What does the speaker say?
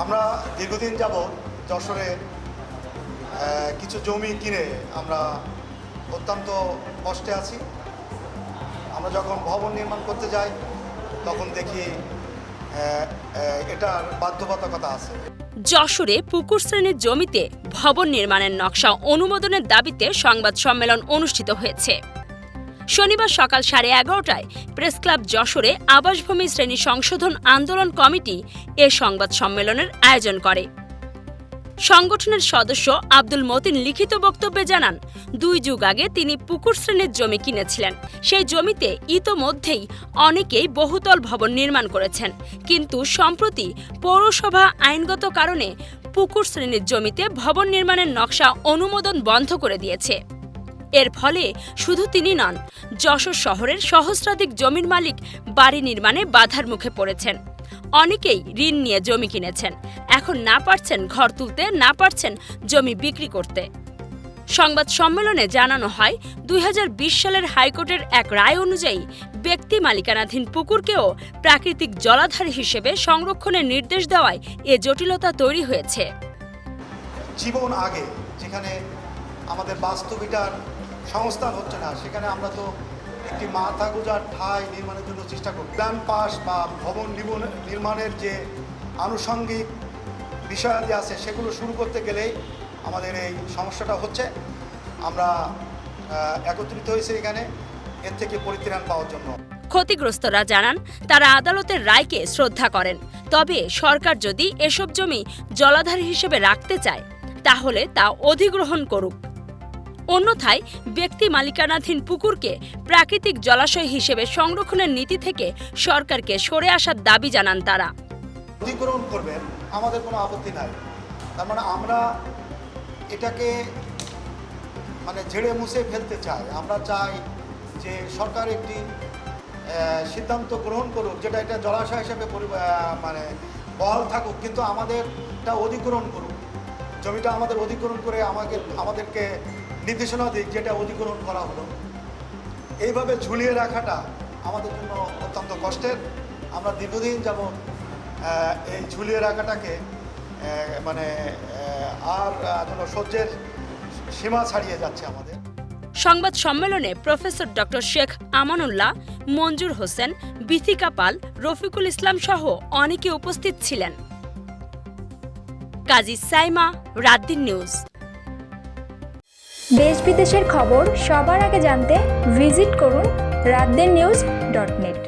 আমরা দীর্ঘদিন যাব যশোরে কিছু জমি কিনে আমরা অত্যন্ত কষ্টে আছি। আমরা যখন ভবন নির্মাণ করতে যাই, তখন দেখি এটার বাধ্যবাধকতা আছে। যশোরে পুকুর শ্রেণির জমিতে ভবন নির্মাণের নকশা অনুমোদনের দাবিতে সংবাদ সম্মেলন অনুষ্ঠিত হয়েছে। শনিবার সকাল সাড়ে এগারোটায় প্রেস ক্লাব যশোরে আবাসভূমি শ্রেণি সংশোধন আন্দোলন কমিটি এ সংবাদ সম্মেলনের আয়োজন করে। সংগঠনের সদস্য আব্দুল মতিন লিখিত বক্তব্যে জানান, দুই যুগ আগে তিনি পুকুর শ্রেণির জমি কিনেছিলেন। সেই জমিতে ইতোমধ্যেই অনেকেই বহুতল ভবন নির্মাণ করেছেন। কিন্তু সম্প্রতি পৌরসভা আইনগত কারণে পুকুর শ্রেণির জমিতে ভবন নির্মাণের নকশা অনুমোদন বন্ধ করে দিয়েছে। এর ফলে শুধু তিনি নন, যশোর শহরের সহস্রাধিক জমির মালিক বাড়ি নির্মাণে বাধার মুখে পড়েছেন। অনেকেই ঋণ নিয়ে জমি কিনেছেন, এখন না পারছেন ঘর তুলতে, না পারছেন জমি বিক্রি করতে। সংবাদ সম্মেলনে জানানো হয়, দুই হাজার বিশ সালের হাইকোর্টের এক রায় অনুযায়ী ব্যক্তি মালিকানাধীন পুকুরকেও প্রাকৃতিক জলাধার হিসেবে সংরক্ষণের নির্দেশ দেওয়ায় এ জটিলতা তৈরি হয়েছে। জীবন আগে, যেখানে আমাদের বাস্তবিটার সংস্থান হচ্ছে না। সেখানে আমরা তো একটি মাথা গোজার ঠাঁই নির্মাণের জন্য চেষ্টা করি। প্ল্যান পাস বা ভবন নির্মাণ- নির্মাণের যে আনুষঙ্গিক বিষয়াদি আছে, সেগুলো শুরু করতে গেলেই আমাদের এই সমস্যাটা হচ্ছে। আমরা একত্রিত হয়েছি এখানে। এর থেকে পরিত্রাণ পাওয়ার জন্য। ক্ষতিগ্রস্তরা জানান, তারা আদালতের রায়কে শ্রদ্ধা করেন। তবে সরকার যদি এসব জমি জলাধার হিসেবে রাখতে চায়, তাহলে তা অধিগ্রহণ করুক। অন্যথায় ব্যক্তি মালিকানাধীন পুকুরকে প্রাকৃতিক জলাশয় হিসেবে সংরক্ষণের নীতি থেকে সরকারকে সরে আসার দাবি জানান তারা। অধিগ্রহণ করবেন, আমাদের কোনো আপত্তি নাই। তার মানে আমরা এটাকে মানে ঝেড়ে মুছে ফেলতে চাই। আমরা চাই যে সরকার একটি সিদ্ধান্ত গ্রহণ করুক, যেটা এটা জলাশয় হিসেবে মানে বহাল থাকুক, কিন্তু আমাদের এটা অধিগ্রহণ করুক। জমিটা আমাদের অধিগ্রহণ করে আমাকে, আমাদেরকে নির্দেশনা দিক যেটা অধিগ্রহণ করা হলো। এইভাবে ঝুলিয়ে রাখাটা আমাদের জন্য অত্যন্ত কষ্টের। আমরা দীর্ঘদিন যাব এই ঝুলিয়ে রাখাটাকে মানে আর যেন সহ্যের সীমা ছাড়িয়ে যাচ্ছে আমাদের। সংবাদ সম্মেলনে প্রফেসর ডক্টর শেখ আমানুল্লাহ, মঞ্জুর হোসেন, বিথিকা পাল, রফিকুল ইসলাম সহ অনেকে উপস্থিত ছিলেন। কাজী সাইমা রাদ্দিন নিউজ। দেশ বিদেশের খবর সবার আগে জানতে ভিজিট করুন রাদ্দিন নিউজ ডট নেট।